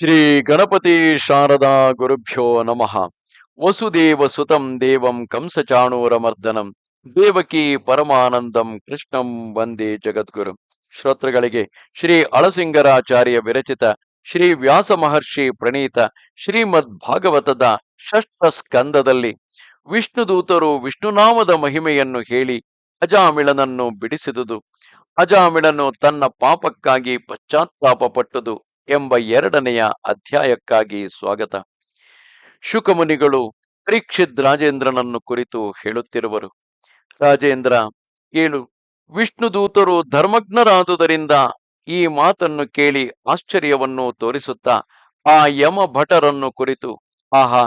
ಶ್ರೀ ಗಣಪತಿ ಶಾರದಾ ಗುರುಭ್ಯೋ ನಮಃ. ವಸುದೇವ ಸುತಂ ದೇವಂ ಕಂಸಚಾಣೂರಮರ್ದನಂ ದೇವಕಿ ಪರಮಾನಂದಂ ಕೃಷ್ಣಂ ವಂದೇ ಜಗದ್ಗುರು. ಶ್ರೋತೃಗಳಿಗೆ ಶ್ರೀ ಅಳಸಿಂಗರಾಚಾರ್ಯ ವಿರಚಿತ ಶ್ರೀ ವ್ಯಾಸ ಮಹರ್ಷಿ ಪ್ರಣೀತ ಶ್ರೀಮದ್ ಭಾಗವತದ ಷಷ್ಠ ಸ್ಕಂದದಲ್ಲಿ ವಿಷ್ಣುದೂತರು ವಿಷ್ಣುನಾಮದ ಮಹಿಮೆಯನ್ನು ಹೇಳಿ ಅಜಾಮಿಳನನ್ನು ಬಿಡಿಸಿದುದು. ಅಜಾಮಿಳನು ತನ್ನ ಪಾಪಕ್ಕಾಗಿ ಪಶ್ಚಾತ್ತಾಪ ಪಟ್ಟುದು. ಎಂಬ ಎರಡನೆಯ ಅಧ್ಯಾಯಕ್ಕಾಗಿ ಸ್ವಾಗತ. ಶುಕಮುನಿಗಳು ಪರೀಕ್ಷಿತ್ ರಾಜೇಂದ್ರನನ್ನು ಕುರಿತು ಹೇಳುತ್ತಿರುವರು. ರಾಜೇಂದ್ರ ಕೇಳು ವಿಷ್ಣುದೂತರು ಧರ್ಮಜ್ಞರಾದುದರಿಂದ ಈ ಮಾತನ್ನು ಕೇಳಿ ಆಶ್ಚರ್ಯವನ್ನು ತೋರಿಸುತ್ತಾ ಆ ಯಮ ಭಟರನ್ನು ಕುರಿತು, ಆಹಾ,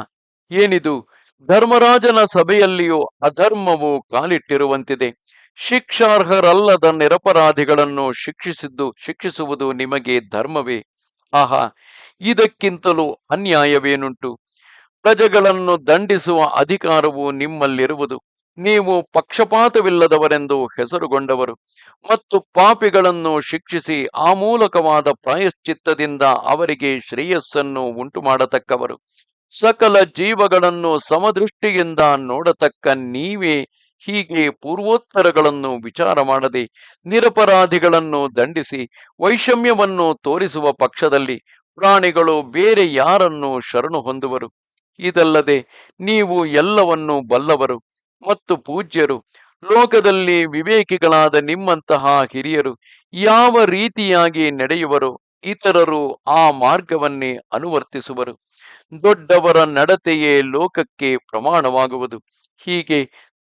ಏನಿದು? ಧರ್ಮರಾಜನ ಸಭೆಯಲ್ಲಿಯೂ ಅಧರ್ಮವು ಕಾಲಿಟ್ಟಿರುವಂತಿದೆ. ಶಿಕ್ಷಾರ್ಹರಲ್ಲದ ನಿರಪರಾಧಿಗಳನ್ನು ಶಿಕ್ಷಿಸಿದ್ದು, ಶಿಕ್ಷಿಸುವುದು ನಿಮಗೆ ಧರ್ಮವೇ? ಆಹಾ, ಇದಕ್ಕಿಂತಲೂ ಅನ್ಯಾಯವೇನುಂಟು? ಪ್ರಜೆಗಳನ್ನು ದಂಡಿಸುವ ಅಧಿಕಾರವು ನಿಮ್ಮಲ್ಲಿರುವುದು. ನೀವು ಪಕ್ಷಪಾತವಿಲ್ಲದವರೆಂದು ಹೆಸರುಗೊಂಡವರು ಮತ್ತು ಪಾಪಿಗಳನ್ನು ಶಿಕ್ಷಿಸಿ ಆ ಮೂಲಕವಾದ ಪ್ರಾಯಶ್ಚಿತ್ತದಿಂದ ಅವರಿಗೆ ಶ್ರೇಯಸ್ಸನ್ನು ಉಂಟು ಮಾಡತಕ್ಕವರು ಸಕಲ ಜೀವಗಳನ್ನು ಸಮದೃಷ್ಟಿಯಿಂದ ನೋಡತಕ್ಕ ನೀವೇ ಹೀಗೆ ಪೂರ್ವೋತ್ತರಗಳನ್ನು ವಿಚಾರ ಮಾಡದೆ ನಿರಪರಾಧಿಗಳನ್ನು ದಂಡಿಸಿ ವೈಷಮ್ಯವನ್ನು ತೋರಿಸುವ ಪಕ್ಷದಲ್ಲಿ ಪ್ರಾಣಿಗಳು ಬೇರೆ ಯಾರನ್ನು ಶರಣು ಹೊಂದುವರು? ಇದಲ್ಲದೆ ನೀವು ಎಲ್ಲವನ್ನೂ ಬಲ್ಲವರು ಮತ್ತು ಪೂಜ್ಯರು. ಲೋಕದಲ್ಲಿ ವಿವೇಕಿಗಳಾದ ನಿಮ್ಮಂತಹ ಹಿರಿಯರು ಯಾವ ರೀತಿಯಾಗಿ ನಡೆಯುವರು? ಇತರರು ಆ ಮಾರ್ಗವನ್ನೇ ಅನುವರ್ತಿಸುವರು. ದೊಡ್ಡವರ ನಡತೆಯೇ ಲೋಕಕ್ಕೆ ಪ್ರಮಾಣವಾಗುವುದು. ಹೀಗೆ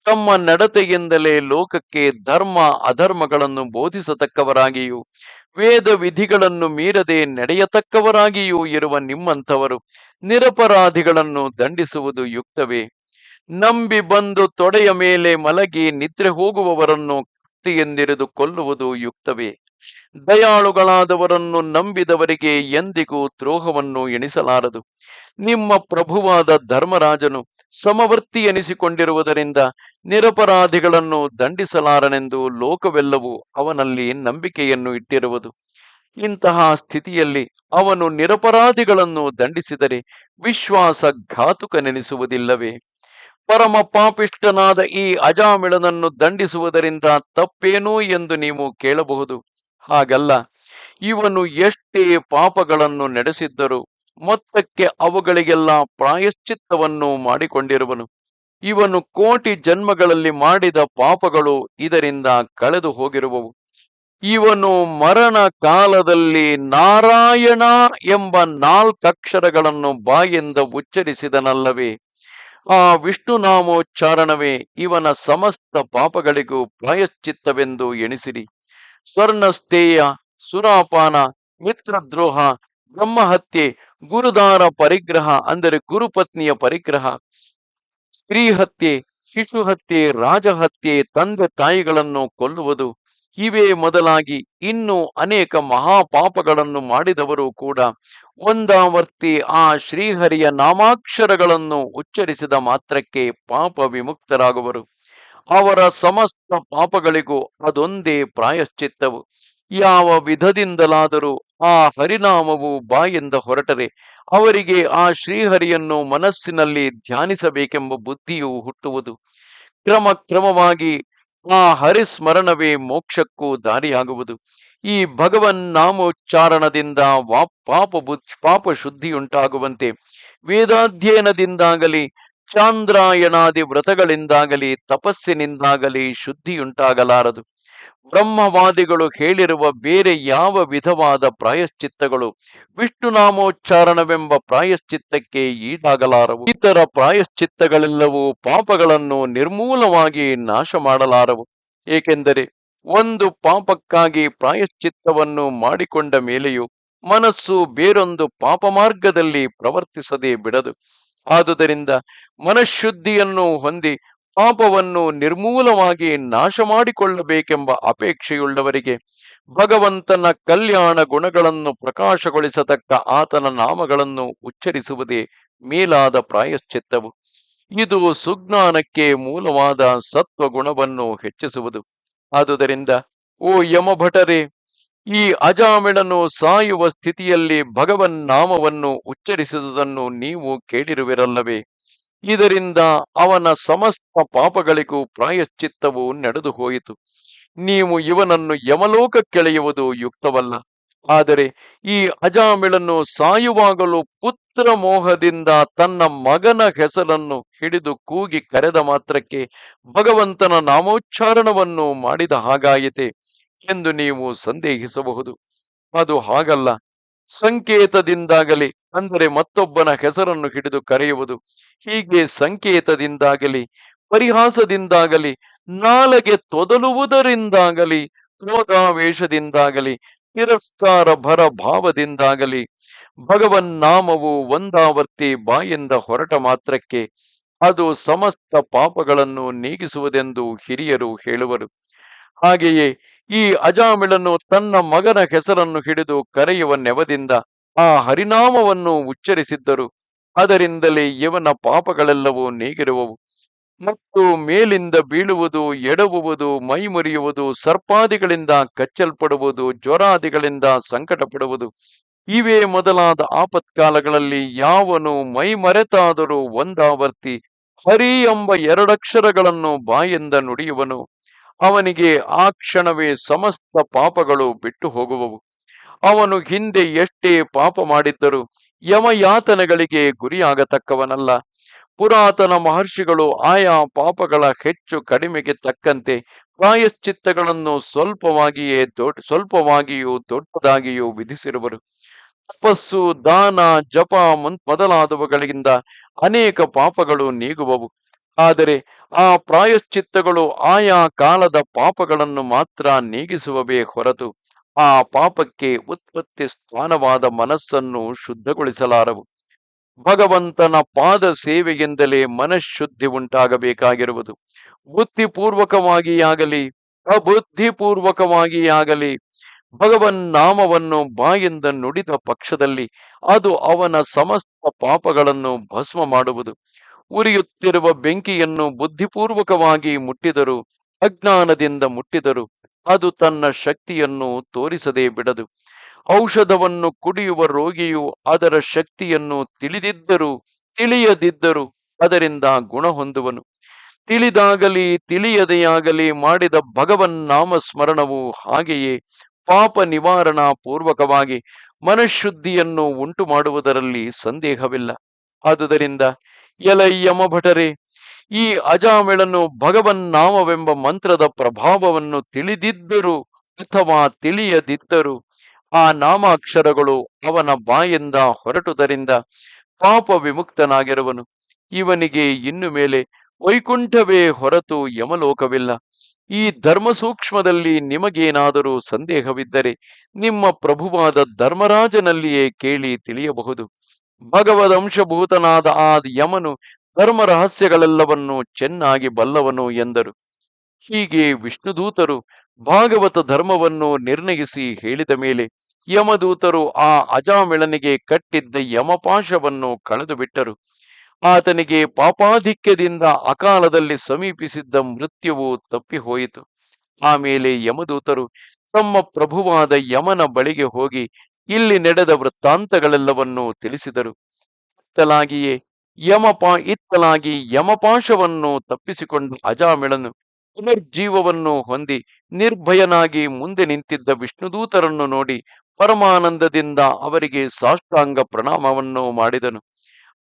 ತಮ್ಮ ನಡತೆಯಿಂದಲೇ ಲೋಕಕ್ಕೆ ಧರ್ಮ, ಅಧರ್ಮಗಳನ್ನು ಬೋಧಿಸತಕ್ಕವರಾಗಿಯೂ ವೇದ ವಿಧಿಗಳನ್ನು ಮೀರದೆ ನಡೆಯತಕ್ಕವರಾಗಿಯೂ ಇರುವ ನಿಮ್ಮಂಥವರು ನಿರಪರಾಧಿಗಳನ್ನು ದಂಡಿಸುವುದು ಯುಕ್ತವೇ? ನಂಬಿ ಬಂದು ತೊಡೆಯ ಮೇಲೆ ಮಲಗಿ ನಿದ್ರೆ ಹೋಗುವವರನ್ನು ಕತ್ತಿಯೆಂದಿರಿದು ಕೊಲ್ಲುವುದು ಯುಕ್ತವೇ? ದಯಾಳುಗಳಾದವರನ್ನು ನಂಬಿದವರಿಗೆ ಎಂದಿಗೂ ದ್ರೋಹವನ್ನು ಎಣಿಸಲಾರದು. ನಿಮ್ಮ ಪ್ರಭುವಾದ ಧರ್ಮರಾಜನು ಸಮವರ್ತಿ ಎನಿಸಿಕೊಂಡಿರುವುದರಿಂದ ನಿರಪರಾಧಿಗಳನ್ನು ದಂಡಿಸಲಾರನೆಂದು ಲೋಕವೆಲ್ಲವೂ ಅವನಲ್ಲಿ ನಂಬಿಕೆಯನ್ನು ಇಟ್ಟಿರುವುದು. ಇಂತಹ ಸ್ಥಿತಿಯಲ್ಲಿ ಅವನು ನಿರಪರಾಧಿಗಳನ್ನು ದಂಡಿಸಿದರೆ ವಿಶ್ವಾಸ ಘಾತುಕನೆನಿಸುವುದಿಲ್ಲವೇ ಪರಮ ಪಾಪಿಷ್ಟನಾದ ಈ ಅಜಾಮಿಳನನ್ನು ದಂಡಿಸುವುದರಿಂದ ತಪ್ಪೇನು ಎಂದು ನೀವು ಕೇಳಬಹುದು. ಹಾಗಲ್ಲ. ಇವನು ಎಷ್ಟೇ ಪಾಪಗಳನ್ನು ನಡೆಸಿದ್ದರೂ ಮೊತ್ತಕ್ಕೆ ಅವುಗಳಿಗೆಲ್ಲ ಪ್ರಾಯಶ್ಚಿತ್ತವನ್ನು ಮಾಡಿಕೊಂಡಿರುವನು. ಇವನು ಕೋಟಿ ಜನ್ಮಗಳಲ್ಲಿ ಮಾಡಿದ ಪಾಪಗಳು ಇದರಿಂದ ಕಳೆದು ಹೋಗಿರುವವು. ಇವನು ಮರಣ ಕಾಲದಲ್ಲಿ ನಾರಾಯಣ ಎಂಬ ನಾಲ್ಕಕ್ಷರಗಳನ್ನು ಬಾಯಿಂದ ಉಚ್ಚರಿಸಿದನಲ್ಲವೇ. ಆ ವಿಷ್ಣು ನಾಮೋಚ್ಚಾರಣವೇ ಇವನ ಸಮಸ್ತ ಪಾಪಗಳಿಗೂ ಪ್ರಾಯಶ್ಚಿತ್ತವೆಂದು ಎಣಿಸಿರಿ. ಸ್ವರ್ಣಸ್ಥೇಯ, ಸುರಾಪಾನ, ಮಿತ್ರದ್ರೋಹ, ಬ್ರಹ್ಮಹತ್ಯೆ ಗುರುದಾರ ಪರಿಗ್ರಹ ಅಂದರೆ ಗುರುಪತ್ನಿಯ ಪರಿಗ್ರಹ. ಸ್ತ್ರೀ ಹತ್ಯೆ ಶಿಶು ಹತ್ಯೆ ರಾಜಹತ್ಯೆ, ತಂದೆ ತಾಯಿಗಳನ್ನು ಕೊಲ್ಲುವುದು. ಇವೇ ಮೊದಲಾಗಿ ಇನ್ನೂ ಅನೇಕ ಮಹಾಪಾಪಗಳನ್ನು ಮಾಡಿದವರು ಕೂಡ ಒಂದಾವರ್ತಿ ಆ ಶ್ರೀಹರಿಯ ನಾಮಾಕ್ಷರಗಳನ್ನು ಉಚ್ಚರಿಸಿದ ಮಾತ್ರಕ್ಕೆ ಪಾಪ ವಿಮುಕ್ತರಾಗುವರು. ಅವರ ಸಮಸ್ತ ಪಾಪಗಳಿಗೂ ಅದೊಂದೇ ಪ್ರಾಯಶ್ಚಿತ್ತವು. ಯಾವ ವಿಧದಿಂದಲಾದರೂ ಆ ಹರಿನಾಮವು ಬಾಯಿಂದ ಹೊರಟರೆ, ಅವರಿಗೆ ಆ ಶ್ರೀಹರಿಯನ್ನು ಮನಸ್ಸಿನಲ್ಲಿ ಧ್ಯಾನಿಸಬೇಕೆಂಬ ಬುದ್ಧಿಯು ಹುಟ್ಟುವುದು. ಕ್ರಮ ಕ್ರಮವಾಗಿ ಆ ಹರಿಸ್ಮರಣವೇ ಮೋಕ್ಷಕ್ಕೂ ದಾರಿಯಾಗುವುದು. ಈ ಭಗವನ್ ನಾಮೋಚ್ಚಾರಣದಿಂದ ಪಾಪ ಬುದ್ಧಿ ಪಾಪ ಶುದ್ಧಿಯುಂಟಾಗುವಂತೆ ವೇದಾಧ್ಯಯನದಿಂದಾಗಲಿ ಚಾಂದ್ರಾಯಣಾದಿ ವ್ರತಗಳಿಂದಾಗಲಿ, ತಪಸ್ಸಿನಿಂದಾಗಲಿ ಶುದ್ಧಿಯುಂಟಾಗಲಾರದು. ಬ್ರಹ್ಮವಾದಿಗಳು ಹೇಳಿರುವ ಬೇರೆ ಯಾವ ವಿಧವಾದ ಪ್ರಾಯಶ್ಚಿತ್ತಗಳು ವಿಷ್ಣುನಾಮೋಚ್ಚಾರಣವೆಂಬ ಪ್ರಾಯಶ್ಚಿತ್ತಕ್ಕೆ ಈಡಾಗಲಾರವು. ಇತರ ಪ್ರಾಯಶ್ಚಿತ್ತಗಳೆಲ್ಲವೂ ಪಾಪಗಳನ್ನು ನಿರ್ಮೂಲವಾಗಿ ನಾಶ ಮಾಡಲಾರವು ಏಕೆಂದರೆ ಒಂದು ಪಾಪಕ್ಕಾಗಿ ಪ್ರಾಯಶ್ಚಿತ್ತವನ್ನು ಮಾಡಿಕೊಂಡ ಮೇಲೆಯೂ ಮನಸ್ಸು ಬೇರೊಂದು ಪಾಪ ಮಾರ್ಗದಲ್ಲಿ ಪ್ರವರ್ತಿಸದೇ ಬಿಡದು. ಆದುದರಿಂದ ಮನಃಶುದ್ಧಿಯನ್ನು ಹೊಂದಿ ಪಾಪವನ್ನು ನಿರ್ಮೂಲವಾಗಿ ನಾಶ ಮಾಡಿಕೊಳ್ಳಬೇಕೆಂಬ ಅಪೇಕ್ಷೆಯುಳ್ಳವರಿಗೆ ಭಗವಂತನ ಕಲ್ಯಾಣ ಗುಣಗಳನ್ನು ಪ್ರಕಾಶಗೊಳಿಸತಕ್ಕ ಆತನ ನಾಮಗಳನ್ನು ಉಚ್ಚರಿಸುವುದೇ ಮೇಲಾದ ಪ್ರಾಯಶ್ಚಿತ್ತವು. ಇದು ಸುಜ್ಞಾನಕ್ಕೆ ಮೂಲವಾದ ಸತ್ವ ಗುಣವನ್ನು ಹೆಚ್ಚಿಸುವುದು. ಆದುದರಿಂದ, ಓ ಯಮಭಟರೇ ಈ ಅಜಾಮಿಳನು ಸಾಯುವ ಸ್ಥಿತಿಯಲ್ಲಿ ಭಗವನ್ ನಾಮವನ್ನು ಉಚ್ಚರಿಸುವುದನ್ನು ನೀವು ಕೇಳಿರುವಿರಲ್ಲವೇ? ಇದರಿಂದ ಅವನ ಸಮಸ್ತ ಪಾಪಗಳಿಗೂ ಪ್ರಾಯಶ್ಚಿತ್ತವು ನಡೆದು ಹೋಯಿತು. ನೀವು ಇವನನ್ನು ಯಮಲೋಕಕ್ಕೆಳೆಯುವುದು ಯುಕ್ತವಲ್ಲ. ಆದರೆ ಈ ಅಜಾಮಿಳನು ಸಾಯುವಾಗಲೂ ಪುತ್ರ ಮೋಹದಿಂದ ತನ್ನ ಮಗನ ಹೆಸರನ್ನು ಹಿಡಿದು ಕೂಗಿ ಕರೆದ ಮಾತ್ರಕ್ಕೆ ಭಗವಂತನ ನಾಮೋಚ್ಚಾರಣವನ್ನು ಮಾಡಿದ ಹಾಗಾಯಿತೆ. ಎಂದು ನೀವು ಸಂದೇಹಿಸಬಹುದು. ಅದು ಹಾಗಲ್ಲ. ಸಂಕೇತದಿಂದಾಗಲಿ, ಅಂದರೆ ಮತ್ತೊಬ್ಬನ ಹೆಸರನ್ನು ಹಿಡಿದು ಕರೆಯುವುದು, ಹೀಗೆ ಸಂಕೇತದಿಂದಾಗಲಿ, ಪರಿಹಾಸದಿಂದಾಗಲಿ, ನಾಲಗೆ ತೊದಲುವುದರಿಂದಾಗಲಿ, ಕ್ರೋಧಾವೇಶದಿಂದಾಗಲಿ, ತಿರಸ್ಕಾರ ಭರ ಭಾವದಿಂದಾಗಲಿ ಭಗವನ್ ನಾಮವು ಒಂದಾವರ್ತಿ ಬಾಯಿಂದ ಹೊರಟ ಮಾತ್ರಕ್ಕೆ ಅದು ಸಮಸ್ತ ಪಾಪಗಳನ್ನು ನೀಗಿಸುವುದೆಂದು ಹಿರಿಯರು ಹೇಳುವರು. ಹಾಗೆಯೇ ಈ ಅಜಾಮಿಳನು ತನ್ನ ಮಗನ ಹೆಸರನ್ನು ಹಿಡಿದು ಕರೆಯುವ ನೆವದಿಂದ ಆ ಹರಿನಾಮವನ್ನು ಉಚ್ಚರಿಸಿದ್ದರು. ಅದರಿಂದಲೇ ಇವನ ಪಾಪಗಳೆಲ್ಲವೂ ನೀಗಿರುವವು. ಮತ್ತು ಮೇಲಿಂದ ಬೀಳುವುದು, ಎಡವುವುದು ಮೈ ಮುರಿಯುವುದು ಸರ್ಪಾದಿಗಳಿಂದ ಕಚ್ಚಲ್ಪಡುವುದು, ಜ್ವರಾದಿಗಳಿಂದ ಸಂಕಟ ಪಡುವುದು ಇವೇ ಮೊದಲಾದ ಆಪತ್ಕಾಲಗಳಲ್ಲಿ ಯಾವನು ಮೈಮರೆತಾದರೂ ಒಂದಾವರ್ತಿ ಹರಿ ಎಂಬ ಎರಡಕ್ಷರಗಳನ್ನು ಬಾಯಿಂದ ನುಡಿಯುವನು. ಅವನಿಗೆ ಆ ಕ್ಷಣವೇ ಸಮಸ್ತ ಪಾಪಗಳು ಬಿಟ್ಟು ಹೋಗುವವು. ಅವನು ಹಿಂದೆ ಎಷ್ಟೇ ಪಾಪ ಮಾಡಿದ್ದರೂ ಯಮಯಾತನೆಗಳಿಗೆ ಗುರಿಯಾಗತಕ್ಕವನಲ್ಲ. ಪುರಾತನ ಮಹರ್ಷಿಗಳು ಆಯಾ ಪಾಪಗಳ ಹೆಚ್ಚು ಕಡಿಮೆಗೆ ತಕ್ಕಂತೆ ಪ್ರಾಯಶ್ಚಿತ್ತಗಳನ್ನು ಸ್ವಲ್ಪವಾಗಿಯೇ ದೊಡ್ಡ ಸ್ವಲ್ಪವಾಗಿಯೂ ದೊಡ್ಡದಾಗಿಯೂ ವಿಧಿಸಿರುವರು. ತಪಸ್ಸು, ದಾನ, ಜಪ ಮೊದಲಾದವುಗಳಿಂದ ಅನೇಕ ಪಾಪಗಳು ನೀಗುವವು. ಆದರೆ ಆ ಪ್ರಾಯಶ್ಚಿತ್ತಗಳು ಆಯಾ ಕಾಲದ ಪಾಪಗಳನ್ನು ಮಾತ್ರ ನೀಗಿಸುವವೇ ಹೊರತು ಆ ಪಾಪಕ್ಕೆ ಉತ್ಪತ್ತಿ ಸ್ಥಾನವಾದ ಮನಸ್ಸನ್ನು ಶುದ್ಧಗೊಳಿಸಲಾರವು. ಭಗವಂತನ ಪಾದ ಸೇವೆಯಿಂದಲೇ ಮನಃಶುದ್ಧಿ ಉಂಟಾಗಬೇಕಾಗಿರುವುದು. ಬುದ್ಧಿಪೂರ್ವಕವಾಗಿಯಾಗಲಿ, ಅಬುದ್ಧಿಪೂರ್ವಕವಾಗಿಯಾಗಲಿ, ಭಗವನ್ ನಾಮವನ್ನು ಬಾಯಿಂದ ನುಡಿದ ಪಕ್ಷದಲ್ಲಿ ಅದು ಅವನ ಸಮಸ್ತ ಪಾಪಗಳನ್ನು ಭಸ್ಮ ಮಾಡುವುದು. ಉರಿಯುತ್ತಿರುವ ಬೆಂಕಿಯನ್ನು ಬುದ್ಧಿಪೂರ್ವಕವಾಗಿ ಮುಟ್ಟಿದರು, ಅಜ್ಞಾನದಿಂದ ಮುಟ್ಟಿದರು ಅದು ತನ್ನ ಶಕ್ತಿಯನ್ನು ತೋರಿಸದೆ ಬಿಡದು. ಔಷಧವನ್ನು ಕುಡಿಯುವ ರೋಗಿಯು ಅದರ ಶಕ್ತಿಯನ್ನು ತಿಳಿದಿದ್ದರೂ, ತಿಳಿಯದಿದ್ದರೂ ಅದರಿಂದ ಗುಣ ಹೊಂದುವನು ತಿಳಿದಾಗಲಿ, ತಿಳಿಯದೆಯಾಗಲಿ ಮಾಡಿದ ಭಗವನ್ ನಾಮ ಸ್ಮರಣವು ಹಾಗೆಯೇ ಪಾಪ ನಿವಾರಣಾ ಪೂರ್ವಕವಾಗಿ ಮನಃಶುದ್ಧಿಯನ್ನು ಉಂಟು ಮಾಡುವುದರಲ್ಲಿ ಸಂದೇಹವಿಲ್ಲ. ಆದುದರಿಂದ ಎಲೈ ಯಮಭಟರೆ ಈ ಅಜಾಮಿಳನು ಭಗವನ್ ನಾಮವೆಂಬ ಮಂತ್ರದ ಪ್ರಭಾವವನ್ನು ತಿಳಿದಿದ್ದರು ಅಥವಾ ತಿಳಿಯದಿದ್ದರು. ಆ ನಾಮಾಕ್ಷರಗಳು ಅವನ ಬಾಯಿಂದ ಹೊರಟುದರಿಂದ ಪಾಪ ವಿಮುಕ್ತನಾಗಿರುವನು. ಇವನಿಗೆ ಇನ್ನು ಮೇಲೆ ವೈಕುಂಠವೇ ಹೊರತು ಯಮಲೋಕವಿಲ್ಲ. ಈ ಧರ್ಮ ಸೂಕ್ಷ್ಮದಲ್ಲಿ ನಿಮಗೇನಾದರೂ ಸಂದೇಹವಿದ್ದರೆ ನಿಮ್ಮ ಪ್ರಭುವಾದ ಧರ್ಮರಾಜನಲ್ಲಿಯೇ ಕೇಳಿ ತಿಳಿಯಬಹುದು. ಭಗವದಂಶಭೂತನಾದ ಆ ಯಮನು ಧರ್ಮ ರಹಸ್ಯಗಳೆಲ್ಲವನ್ನು ಚೆನ್ನಾಗಿ ಬಲ್ಲವನು ಎಂದರು. ಹೀಗೆ ವಿಷ್ಣುದೂತರು ಭಾಗವತ ಧರ್ಮವನ್ನು ನಿರ್ಣಯಿಸಿ ಹೇಳಿದ ಮೇಲೆ ಯಮದೂತರು ಆ ಅಜಾಮಿಳನಿಗೆ ಕಟ್ಟಿದ್ದ ಯಮಪಾಶವನ್ನು ಕಳೆದು ಬಿಟ್ಟರು ಆತನಿಗೆ ಪಾಪಾಧಿಕ್ಯದಿಂದ ಅಕಾಲದಲ್ಲಿ ಸಮೀಪಿಸಿದ್ದ ಮೃತ್ಯುವು ತಪ್ಪಿಹೋಯಿತು. ಆಮೇಲೆ ಯಮದೂತರು ತಮ್ಮ ಪ್ರಭುವಾದ ಯಮನ ಬಳಿಗೆ ಹೋಗಿ ಇಲ್ಲಿ ನಡೆದ ವೃತ್ತಾಂತಗಳೆಲ್ಲವನ್ನೂ ತಿಳಿಸಿದರು. ಇತ್ತಲಾಗಿಯೇ ಯಮಪಾ ಇತ್ತಲಾಗಿ ಯಮಪಾಶವನ್ನು ತಪ್ಪಿಸಿಕೊಂಡು ಅಜಾಮಿಳನು. ಪುನರ್ಜೀವವನ್ನು ಹೊಂದಿ ನಿರ್ಭಯನಾಗಿ ಮುಂದೆ ನಿಂತಿದ್ದ ವಿಷ್ಣುದೂತರನ್ನು ನೋಡಿ ಪರಮಾನಂದದಿಂದ ಅವರಿಗೆ ಸಾಷ್ಟಾಂಗ ಪ್ರಣಾಮವನ್ನು ಮಾಡಿದನು.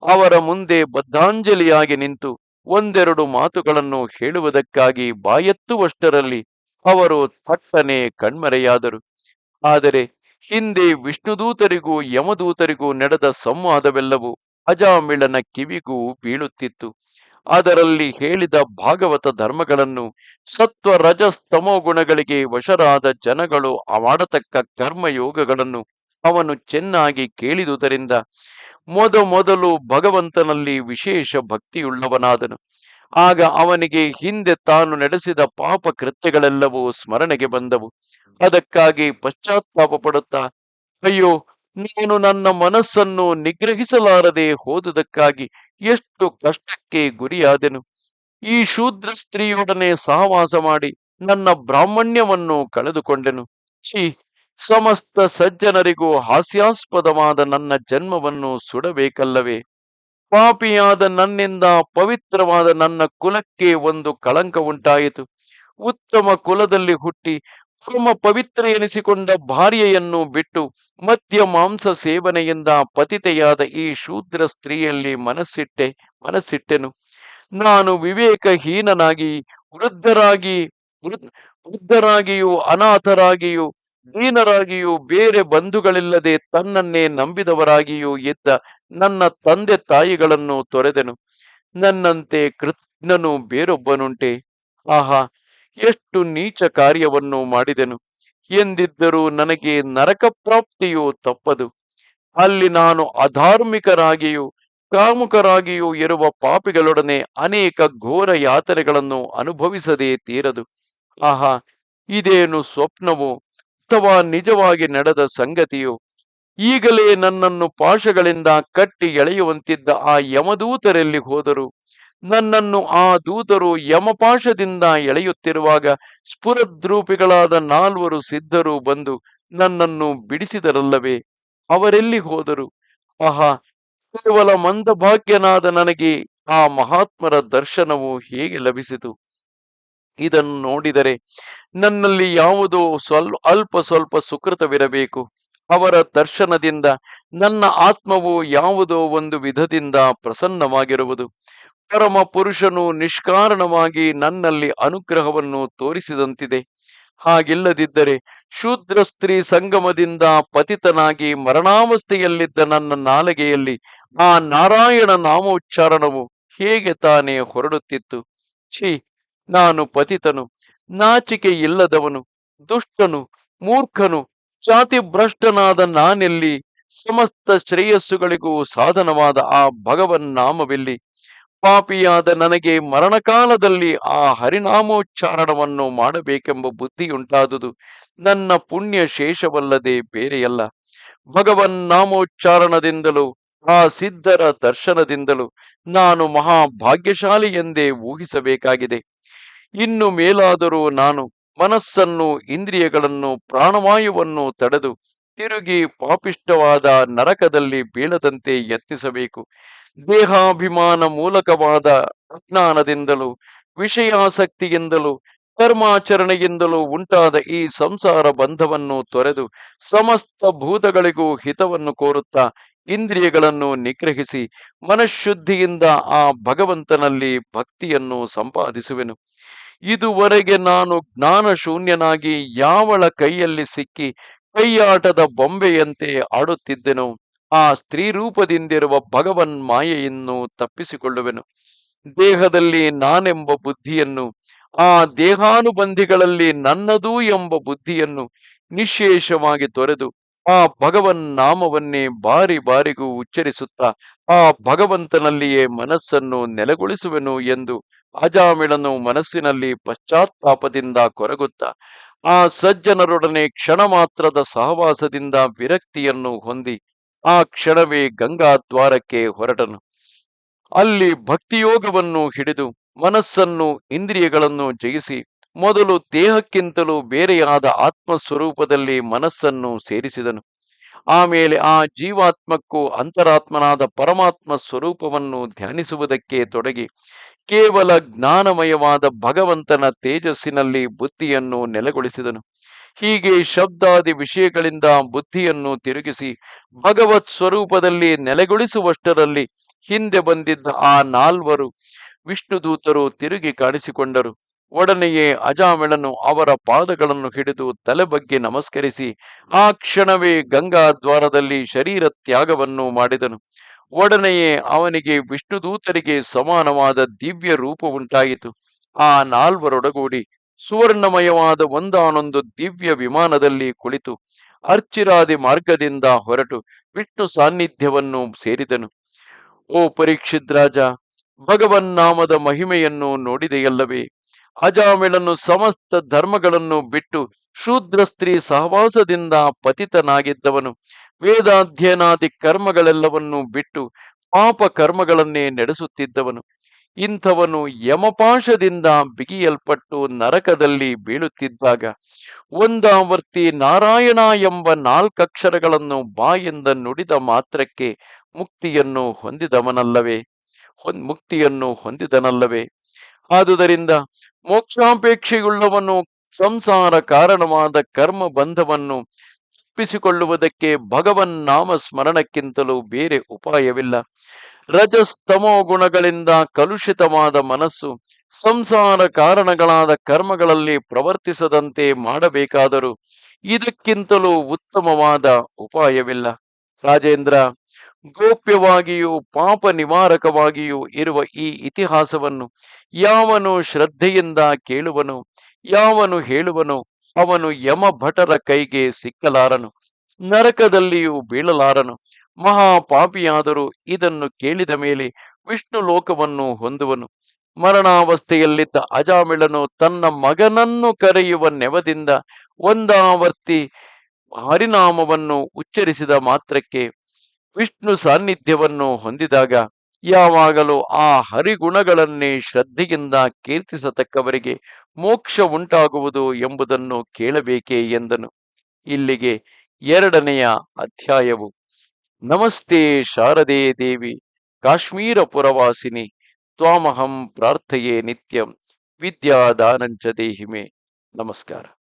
ಅವರ ಮುಂದೆ ಬದ್ಧಾಂಜಲಿಯಾಗಿ ನಿಂತು ಒಂದೆರಡು ಮಾತುಗಳನ್ನು ಹೇಳುವುದಕ್ಕಾಗಿ ಬಾಯೆತ್ತುವಷ್ಟರಲ್ಲಿ ಅವರು ಥಟ್ಟನೆ ಕಣ್ಮರೆಯಾದರು. ಆದರೆ ಹಿಂದೆ ವಿಷ್ಣುದೂತರಿಗೂ ಯಮದೂತರಿಗೂ ನಡೆದ ಸಂವಾದವೆಲ್ಲವೂ ಅಜಾಮಿಳನ ಕಿವಿಗೂ ಬೀಳುತ್ತಿತ್ತು. ಅದರಲ್ಲಿ ಹೇಳಿದ ಭಾಗವತ ಧರ್ಮಗಳನ್ನು ಸತ್ವ ರಜಸ್ತಮೋ ಗುಣಗಳಿಗೆ ವಶರಾದ ಜನಗಳು ಮಾಡತಕ್ಕ ಕರ್ಮಯೋಗಗಳನ್ನು ಅವನು ಚೆನ್ನಾಗಿ ಕೇಳಿದುದರಿಂದ ಮೊದಮೊದಲು ಭಗವಂತನಲ್ಲಿ ವಿಶೇಷ ಭಕ್ತಿಯುಳ್ಳವನಾದನು. ಆಗ ಅವನಿಗೆ ಹಿಂದೆ ತಾನು ನಡೆಸಿದ ಪಾಪ ಕೃತ್ಯಗಳೆಲ್ಲವೂ ಸ್ಮರಣೆಗೆ ಬಂದವು. ಅದಕ್ಕಾಗಿ ಪಶ್ಚಾತ್ತಾಪ ಪಡುತ್ತಾ, ಅಯ್ಯೋ, ನೀನು ನನ್ನ ಮನಸ್ಸನ್ನು ನಿಗ್ರಹಿಸಲಾರದೆ ಹೋದುದಕ್ಕಾಗಿ ಎಷ್ಟು ಕಷ್ಟಕ್ಕೆ ಗುರಿಯಾದೆನು. ಈ ಶೂದ್ರ ಸ್ತ್ರೀಯೊಡನೆ ಸಹವಾಸ ಮಾಡಿ ನನ್ನ ಬ್ರಾಹ್ಮಣ್ಯವನ್ನು ಕಳೆದುಕೊಂಡೆನು. ಶಿ ಸಮಸ್ತ ಸಜ್ಜನರಿಗೂ ಹಾಸ್ಯಾಸ್ಪದವಾದ ನನ್ನ ಜನ್ಮವನ್ನು ಸುಡಬೇಕಲ್ಲವೇ. ಪಾಪಿಯಾದ ನನ್ನಿಂದ ಪವಿತ್ರವಾದ ನನ್ನ ಕುಲಕ್ಕೆ ಒಂದು ಕಳಂಕ ಉಂಟಾಯಿತು. ಉತ್ತಮ ಕುಲದಲ್ಲಿ ಹುಟ್ಟಿ ಪರಮ ಪವಿತ್ರ ಎನಿಸಿಕೊಂಡ ಭಾರ್ಯೆಯನ್ನು ಬಿಟ್ಟು ಮದ್ಯ ಮಾಂಸ ಸೇವನೆಯಿಂದ ಪತಿತೆಯಾದ ಈ ಶೂದ್ರ ಸ್ತ್ರೀಯಲ್ಲಿ ಮನಸ್ಸಿಟ್ಟೆ, ಮನಸ್ಸಿಟ್ಟೆನು. ನಾನು ವಿವೇಕಹೀನನಾಗಿ, ವೃದ್ಧರಾಗಿ ವೃದ್- ವೃದ್ಧರಾಗಿಯೂ ಅನಾಥರಾಗಿಯೂ, ದೀನರಾಗಿಯೂ ಬೇರೆ ಬಂಧುಗಳಿಲ್ಲದೆ ತನ್ನನ್ನೇ ನಂಬಿದವರಾಗಿಯೂ ಇದ್ದ ನನ್ನ ತಂದೆ ತಾಯಿಗಳನ್ನು ತೊರೆದೆನು. ನನ್ನಂತೆ ಕೃತ್ನನು ಬೇರೊಬ್ಬನುಂಟೆ. ಆಹಾ! ಎಷ್ಟು ನೀಚ ಕಾರ್ಯವನ್ನು ಮಾಡಿದೆನು? ಎಂದಿದ್ದರೂ ನನಗೆ ನರಕ ಪ್ರಾಪ್ತಿಯು ತಪ್ಪದು. ಅಲ್ಲಿ ನಾನು ಅಧಾರ್ಮಿಕರಾಗಿಯೂ, ಕಾಮುಕರಾಗಿಯೂ ಇರುವ ಪಾಪಿಗಳೊಡನೆ ಅನೇಕ ಘೋರ ಯಾತನೆಗಳನ್ನು ಅನುಭವಿಸದೇ ತೀರದು. ಆಹಾ, ಇದೇನು ಸ್ವಪ್ನವೋ? ಅಥವಾ ನಿಜವಾಗಿ ನಡೆದ ಸಂಗತಿಯೋ? ಈಗಲೇ ನನ್ನನ್ನು ಪಾಶಗಳಿಂದ ಕಟ್ಟಿ ಎಳೆಯುವಂತಿದ್ದ ಆ ಯಮದೂತರೆಲ್ಲಿ ಹೋದರು? ನನ್ನನ್ನು ಆ ದೂತರು ಯಮಪಾಶದಿಂದ ಎಳೆಯುತ್ತಿರುವಾಗ ಸ್ಫುರದ್ರೂಪಿಗಳಾದ ನಾಲ್ವರು ಸಿದ್ಧರು ಬಂದು ನನ್ನನ್ನು ಬಿಡಿಸಿದರಲ್ಲವೇ, ಅವರೆಲ್ಲಿ ಹೋದರು? ಆಹಾ, ಕೇವಲ ಮಂದಭಾಗ್ಯನಾದ ನನಗೆ ಆ ಮಹಾತ್ಮರ ದರ್ಶನವು ಹೇಗೆ ಲಭಿಸಿತು? ಇದನ್ನು ನೋಡಿದರೆ ನನ್ನಲ್ಲಿ ಯಾವುದೋ ಸ್ವಲ್ಪ, ಅಲ್ಪ ಸ್ವಲ್ಪ ಸುಕೃತವಿರಬೇಕು. ಅವರ ದರ್ಶನದಿಂದ ನನ್ನ ಆತ್ಮವು ಯಾವುದೋ ಒಂದು ವಿಧದಿಂದ ಪ್ರಸನ್ನವಾಗಿರುವುದು. ಪರಮ ಪುರುಷನು ನಿಷ್ಕಾರಣವಾಗಿ ನನ್ನಲ್ಲಿ ಅನುಗ್ರಹವನ್ನು ತೋರಿಸಿದಂತಿದೆ. ಹಾಗಿಲ್ಲದಿದ್ದರೆ ಶೂದ್ರ ಸ್ತ್ರೀ ಸಂಗಮದಿಂದ ಪತಿತನಾಗಿ ಮರಣಾವಸ್ಥೆಯಲ್ಲಿದ್ದ ನನ್ನ ನಾಲಗೆಯಲ್ಲಿ ಆ ನಾರಾಯಣ ನಾಮೋಚ್ಚಾರಣವು ಹೇಗೆ ತಾನೇ ಹೊರಡುತ್ತಿತ್ತು. ಛೀ, ನಾನು ಪತಿತನು, ನಾಚಿಕೆ ಇಲ್ಲದವನು, ದುಷ್ಟನು, ಮೂರ್ಖನು, ಜಾತಿಭ್ರಷ್ಟನಾದ ನಾನೆಲ್ಲಿ, ಸಮಸ್ತ ಶ್ರೇಯಸ್ಸುಗಳಿಗೂ ಸಾಧನವಾದ ಆ ಭಗವನ್ ನಾಮವೆಲ್ಲಿ ಪಾಪಿಯಾದ ನನಗೆ ಮರಣಕಾಲದಲ್ಲಿ ಆ ಹರಿನಾಮೋಚ್ಚಾರಣವನ್ನು ಮಾಡಬೇಕೆಂಬ ಬುದ್ಧಿಯುಂಟಾದುದು. ನನ್ನ ಪುಣ್ಯ ಶೇಷವಲ್ಲದೆ ಬೇರೆಯಲ್ಲ. ಭಗವನ್ ನಾಮೋಚ್ಚಾರಣದಿಂದಲೂ, ಆ ಸಿದ್ಧರ ದರ್ಶನದಿಂದಲೂ ನಾನು ಮಹಾಭಾಗ್ಯಶಾಲಿ ಎಂದೇ ಊಹಿಸಬೇಕಾಗಿದೆ. ಇನ್ನು ಮೇಲಾದರೂ ನಾನು ಮನಸ್ಸನ್ನು, ಇಂದ್ರಿಯಗಳನ್ನು, ಪ್ರಾಣವಾಯುವನ್ನು ತಡೆದು ತಿರುಗಿ ಪಾಪಿಷ್ಟವಾದ ನರಕದಲ್ಲಿ ಬೀಳದಂತೆ ಯತ್ನಿಸಬೇಕು. ದೇಹಾಭಿಮಾನ ಮೂಲಕವಾದ ಅಜ್ಞಾನದಿಂದಲೂ, ವಿಷಯಾಸಕ್ತಿಯಿಂದಲೂ, ಕರ್ಮಾಚರಣೆಯಿಂದಲೂ ಉಂಟಾದ ಈ ಸಂಸಾರ ಬಂಧವನ್ನು ತೊರೆದು ಸಮಸ್ತ ಭೂತಗಳಿಗೂ ಹಿತವನ್ನು ಕೋರುತ್ತಾ ಇಂದ್ರಿಯಗಳನ್ನು ನಿಗ್ರಹಿಸಿ ಮನಃಶುದ್ಧಿಯಿಂದ ಆ ಭಗವಂತನಲ್ಲಿ ಭಕ್ತಿಯನ್ನು ಸಂಪಾದಿಸುವೆನು. ಇದುವರೆಗೆ ನಾನು ಜ್ಞಾನ ಶೂನ್ಯನಾಗಿ ಯಾವಳ ಕೈಯಲ್ಲಿ ಸಿಕ್ಕಿ ಕೈಯಾಟದ ಬೊಂಬೆಯಂತೆ ಆಡುತ್ತಿದ್ದೆನು. ಆ ಸ್ತ್ರೀ ರೂಪದಿಂದಿರುವ ಭಗವನ್ ಮಾಯೆಯನ್ನು ತಪ್ಪಿಸಿಕೊಳ್ಳುವೆನು. ದೇಹದಲ್ಲಿ ನಾನೆಂಬ ಬುದ್ಧಿಯನ್ನು, ಆ ದೇಹಾನುಬಂಧಿಗಳಲ್ಲಿ ನನ್ನದು ಎಂಬ ಬುದ್ಧಿಯನ್ನು ನಿಶೇಷವಾಗಿ ತೊರೆದು, ಆ ಭಗವನ್ ನಾಮವನ್ನೇ ಬಾರಿ ಬಾರಿಗೂ ಉಚ್ಚರಿಸುತ್ತಾ, ಆ ಭಗವಂತನಲ್ಲಿಯೇ ಮನಸ್ಸನ್ನು ನೆಲೆಗೊಳಿಸುವೆನು ಎಂದು ಅಜಾಮಿಳನು ಮನಸ್ಸಿನಲ್ಲಿ ಪಶ್ಚಾತ್ತಾಪದಿಂದ ಕೊರಗುತ್ತಾ ಆ ಸಜ್ಜನರೊಡನೆ ಕ್ಷಣ ಮಾತ್ರದ ಸಹವಾಸದಿಂದ ವಿರಕ್ತಿಯನ್ನು ಹೊಂದಿ ಆ ಕ್ಷಣವೇ ಗಂಗಾ ದ್ವಾರಕ್ಕೆ ಹೊರಟನು. ಅಲ್ಲಿ ಭಕ್ತಿಯೋಗವನ್ನು ಹಿಡಿದು ಮನಸ್ಸನ್ನು ಇಂದ್ರಿಯಗಳನ್ನು ಜಯಿಸಿ ಮೊದಲು ದೇಹಕ್ಕಿಂತಲೂ ಬೇರೆಯಾದ ಆತ್ಮ ಸ್ವರೂಪದಲ್ಲಿ ಮನಸ್ಸನ್ನು ಸೇರಿಸಿದನು. ಆಮೇಲೆ ಆ ಜೀವಾತ್ಮಕ್ಕೂ ಅಂತರಾತ್ಮನಾದ ಪರಮಾತ್ಮ ಸ್ವರೂಪವನ್ನು ಧ್ಯಾನಿಸುವುದಕ್ಕೆ ತೊಡಗಿ ಕೇವಲ ಜ್ಞಾನಮಯವಾದ ಭಗವಂತನ ತೇಜಸ್ಸಿನಲ್ಲಿ ಬುದ್ಧಿಯನ್ನು ನೆಲೆಗೊಳಿಸಿದನು. ಹೀಗೆ ಶಬ್ದಾದಿ ವಿಷಯಗಳಿಂದ ಬುದ್ಧಿಯನ್ನು ತಿರುಗಿಸಿ ಭಗವತ್ ಸ್ವರೂಪದಲ್ಲಿ ನೆಲೆಗೊಳಿಸುವಷ್ಟರಲ್ಲಿ ಹಿಂದೆ ಬಂದಿದ್ದ ಆ ನಾಲ್ವರು ವಿಷ್ಣುದೂತರು ತಿರುಗಿ ಕಾಣಿಸಿಕೊಂಡರು. ಒಡನೆಯೇ ಅಜಾಮಿಳನು ಅವರ ಪಾದಗಳನ್ನು ಹಿಡಿದು ತಲೆ ಬಗ್ಗೆ ನಮಸ್ಕರಿಸಿ ಆ ಕ್ಷಣವೇ ಗಂಗಾ ದ್ವಾರದಲ್ಲಿ ಶರೀರ ತ್ಯಾಗವನ್ನು ಮಾಡಿದನು. ಒಡನೆಯೇ ಅವನಿಗೆ ವಿಷ್ಣುದೂತರಿಗೆ ಸಮಾನವಾದ ದಿವ್ಯ ರೂಪ ಉಂಟಾಯಿತು. ಆ ನಾಲ್ವರೊಡಗೂಡಿ ಸುವರ್ಣಮಯವಾದ ಒಂದಾನೊಂದು ದಿವ್ಯ ವಿಮಾನದಲ್ಲಿ ಕುಳಿತು ಅರ್ಚಿರಾದಿ ಮಾರ್ಗದಿಂದ ಹೊರಟು ವಿಷ್ಣು ಸಾನ್ನಿಧ್ಯವನ್ನು ಸೇರಿದನು. ಓ ಪರೀಕ್ಷಿದ್ ರಾಜ ಭಗವನ್ನಾಮದ ಮಹಿಮೆಯನ್ನು ನೋಡಿದೆಯಲ್ಲವೇ? ಅಜಾಮಿಳನು ಸಮಸ್ತ ಧರ್ಮಗಳನ್ನು ಬಿಟ್ಟು ಶೂದ್ರ ಸ್ತ್ರೀ ಸಹವಾಸದಿಂದ ಪತಿತನಾಗಿದ್ದವನು. ವೇದಾಧ್ಯಯನಾದಿ ಕರ್ಮಗಳೆಲ್ಲವನ್ನೂ ಬಿಟ್ಟು ಪಾಪ ಕರ್ಮಗಳನ್ನೇ ನಡೆಸುತ್ತಿದ್ದವನು. ಇಂಥವನು ಯಮಪಾಶದಿಂದ ಬಿಗಿಯಲ್ಪಟ್ಟು ನರಕದಲ್ಲಿ ಬೀಳುತ್ತಿದ್ದಾಗ ಒಂದಾವರ್ತಿ ನಾರಾಯಣ ಎಂಬ ನಾಲ್ಕಕ್ಷರಗಳನ್ನು ಬಾಯಿಂದ ನುಡಿದ ಮಾತ್ರಕ್ಕೆ ಮುಕ್ತಿಯನ್ನು ಹೊಂದಿದವನಲ್ಲವೇ? ಮುಕ್ತಿಯನ್ನು ಹೊಂದಿದನಲ್ಲವೇ? ಆದುದರಿಂದ ಮೋಕ್ಷಾಪೇಕ್ಷೆಯುಳ್ಳವನು ಸಂಸಾರ ಕಾರಣವಾದ ಕರ್ಮ ಬಂಧವನ್ನು ತಪ್ಪಿಸಿಕೊಳ್ಳುವುದಕ್ಕೆ ಭಗವನ್ ನಾಮ ಸ್ಮರಣಕ್ಕಿಂತಲೂ ಬೇರೆ ಉಪಾಯವಿಲ್ಲ. ರಜಸ್ತಮೋ ಗುಣಗಳಿಂದ ಕಲುಷಿತವಾದ ಮನಸ್ಸು ಸಂಸಾರ ಕಾರಣಗಳಾದ ಕರ್ಮಗಳಲ್ಲಿ ಪ್ರವರ್ತಿಸದಂತೆ ಮಾಡಬೇಕಾದರೂ ಇದಕ್ಕಿಂತಲೂ ಉತ್ತಮವಾದ ಉಪಾಯವಿಲ್ಲ. ರಾಜೇಂದ್ರ, ಗೋಪ್ಯವಾಗಿಯೂ ಪಾಪ ನಿವಾರಕವಾಗಿಯೂ ಇರುವ ಈ ಇತಿಹಾಸವನ್ನು ಯಾವನು ಶ್ರದ್ಧೆಯಿಂದ ಕೇಳುವನು, ಯಾವನು ಹೇಳುವನು ಅವನು ಯಮ ಭಟರ ಕೈಗೆ ಸಿಕ್ಕಲಾರನು, ನರಕದಲ್ಲಿಯೂ ಬೀಳಲಾರನು. ಮಹಾಪಾಪಿಯಾದರೂ ಇದನ್ನು ಕೇಳಿದ ಮೇಲೆ ವಿಷ್ಣು ಲೋಕವನ್ನು ಹೊಂದುವನು. ಮರಣಾವಸ್ಥೆಯಲ್ಲಿದ್ದ ಅಜಾಮಿಳನು ತನ್ನ ಮಗನನ್ನು ಕರೆಯುವ ನೆವದಿಂದ ಒಂದಾವರ್ತಿ ಹರಿನಾಮವನ್ನು ಉಚ್ಚರಿಸಿದ ಮಾತ್ರಕ್ಕೆ ವಿಷ್ಣು ಸಾನ್ನಿಧ್ಯವನ್ನು ಹೊಂದಿದಾಗ ಯಾವಾಗಲೂ ಆ ಹರಿಗುಣಗಳನ್ನೇ ಶ್ರದ್ಧೆಯಿಂದ ಕೀರ್ತಿಸತಕ್ಕವರಿಗೆ ಮೋಕ್ಷ ಉಂಟಾಗುವುದು ಎಂಬುದನ್ನು ಕೇಳಬೇಕೇ ಎಂದನು. ಇಲ್ಲಿಗೆ ಎರಡನೆಯ ಅಧ್ಯಾಯವು. ನಮಸ್ತೆ ಶಾರದೆ ದೇವಿ ಕಾಶ್ಮೀರ ಪುರವಾಸಿನಿ ತ್ವಾಮಹಂ ಪ್ರಾರ್ಥೆಯೇ ನಿತ್ಯಂ, ವಿದ್ಯಾದಾನಂಚ ದೇಹಿಮೆ. ನಮಸ್ಕಾರ.